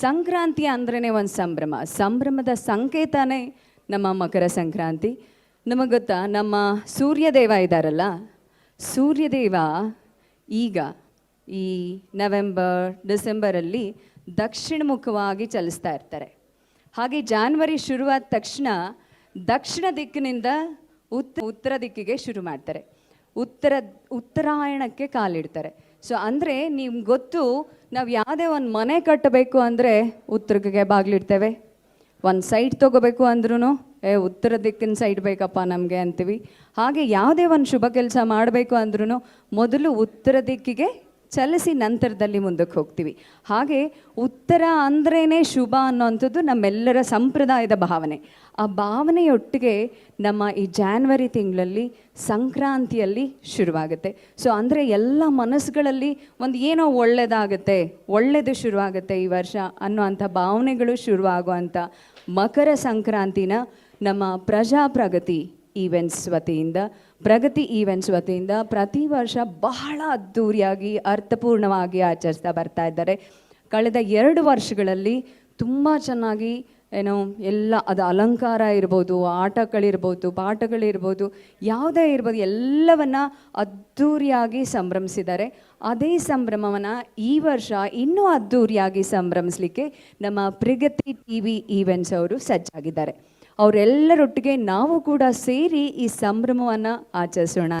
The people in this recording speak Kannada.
ಸಂಕ್ರಾಂತಿ ಅಂದ್ರೇ ಒಂದು ಸಂಭ್ರಮ. ಸಂಭ್ರಮದ ಸಂಕೇತನೇ ನಮ್ಮ ಮಕರ ಸಂಕ್ರಾಂತಿ. ನಮಗೆ ಗೊತ್ತಾ? ನಮ್ಮ ಸೂರ್ಯದೇವ ಇದ್ದಾರಲ್ಲ ಸೂರ್ಯದೇವ ಈಗ ಈ ನವೆಂಬರ್, ಡಿಸೆಂಬರಲ್ಲಿ ದಕ್ಷಿಣ ಮುಖವಾಗಿ ಚಲಿಸ್ತಾ ಇರ್ತಾರೆ. ಹಾಗೆ ಜಾನ್ವರಿ ಶುರುವಾದ ತಕ್ಷಣ ದಕ್ಷಿಣ ದಿಕ್ಕಿನಿಂದ ಉತ್ತ ಉತ್ತರ ದಿಕ್ಕಿಗೆ ಶುರು ಮಾಡ್ತಾರೆ. ಉತ್ತರ, ಉತ್ತರಾಯಣಕ್ಕೆ ಕಾಲಿಡ್ತಾರೆ. ಸೊ ಅಂದರೆ ನಿಮ್ಗೆ ಗೊತ್ತು ನಾವು ಯಾವುದೇ ಒಂದು ಮನೆ ಕಟ್ಟಬೇಕು ಅಂದರೆ ಉತ್ತರಕ್ಕೆ ಬಾಗಿಲಿಡ್ತೇವೆ. ಒಂದು ಸೈಡ್ ತೊಗೋಬೇಕು ಅಂದ್ರೂ ಏ, ಉತ್ತರ ದಿಕ್ಕಿನ ಸೈಡ್ ಬೇಕಪ್ಪ ನಮಗೆ ಅಂತೀವಿ. ಹಾಗೆ ಯಾವುದೇ ಒಂದು ಶುಭ ಕೆಲಸ ಮಾಡಬೇಕು ಅಂದ್ರೂ ಮೊದಲು ಉತ್ತರ ದಿಕ್ಕಿಗೆ ಚಲಿಸಿ ನಂತರದಲ್ಲಿ ಮುಂದಕ್ಕೆ ಹೋಗ್ತೀವಿ. ಹಾಗೆ ಉತ್ತರ ಅಂದ್ರೇ ಶುಭ ಅನ್ನೋವಂಥದ್ದು ನಮ್ಮೆಲ್ಲರ ಸಂಪ್ರದಾಯದ ಭಾವನೆ. ಆ ಭಾವನೆಯೊಟ್ಟಿಗೆ ನಮ್ಮ ಈ ಜಾನ್ವರಿ ತಿಂಗಳಲ್ಲಿ ಸಂಕ್ರಾಂತಿಯಲ್ಲಿ ಶುರುವಾಗುತ್ತೆ. ಸೊ ಅಂದರೆ ಎಲ್ಲ ಮನಸ್ಸುಗಳಲ್ಲಿ ಒಂದು ಏನೋ ಒಳ್ಳೆಯದಾಗುತ್ತೆ ಒಳ್ಳೆಯದು ಶುರುವಾಗುತ್ತೆ ಈ ವರ್ಷ ಅನ್ನೋವಂಥ ಭಾವನೆಗಳು ಶುರುವಾಗುವಂಥ ಮಕರ ಸಂಕ್ರಾಂತಿನ ನಮ್ಮ ಪ್ರಜಾಪ್ರಗತಿ ಈವೆಂಟ್ಸ್ ವತಿಯಿಂದ, ಪ್ರಗತಿ ಈವೆಂಟ್ಸ್ ವತಿಯಿಂದ ಪ್ರತಿ ವರ್ಷ ಬಹಳ ಅದ್ಧೂರಿಯಾಗಿ ಅರ್ಥಪೂರ್ಣವಾಗಿ ಆಚರಿಸ್ತಾ ಬರ್ತಾ ಇದ್ದಾರೆ. ಕಳೆದ ಎರಡು ವರ್ಷಗಳಲ್ಲಿ ತುಂಬ ಚೆನ್ನಾಗಿ, ಏನೋ, ಎಲ್ಲ, ಅದು ಅಲಂಕಾರ ಇರ್ಬೋದು, ಆಟಗಳಿರ್ಬೋದು, ಪಾಠಗಳಿರ್ಬೋದು, ಯಾವುದೇ ಇರ್ಬೋದು, ಎಲ್ಲವನ್ನು ಅದ್ಧೂರಿಯಾಗಿ ಸಂಭ್ರಮಿಸಿದ್ದಾರೆ. ಅದೇ ಸಂಭ್ರಮವನ್ನು ಈ ವರ್ಷ ಇನ್ನೂ ಅದ್ಧೂರಿಯಾಗಿ ಸಂಭ್ರಮಿಸಲಿಕ್ಕೆ ನಮ್ಮ ಪ್ರಗತಿ ಟಿ ವಿ ಈವೆಂಟ್ಸ್ ಅವರು ಸಜ್ಜಾಗಿದ್ದಾರೆ. ಅವರೆಲ್ಲರೊಟ್ಟಿಗೆ ನಾವು ಕೂಡ ಸೇರಿ ಈ ಸಂಭ್ರಮವನ್ನು ಆಚರಿಸೋಣ.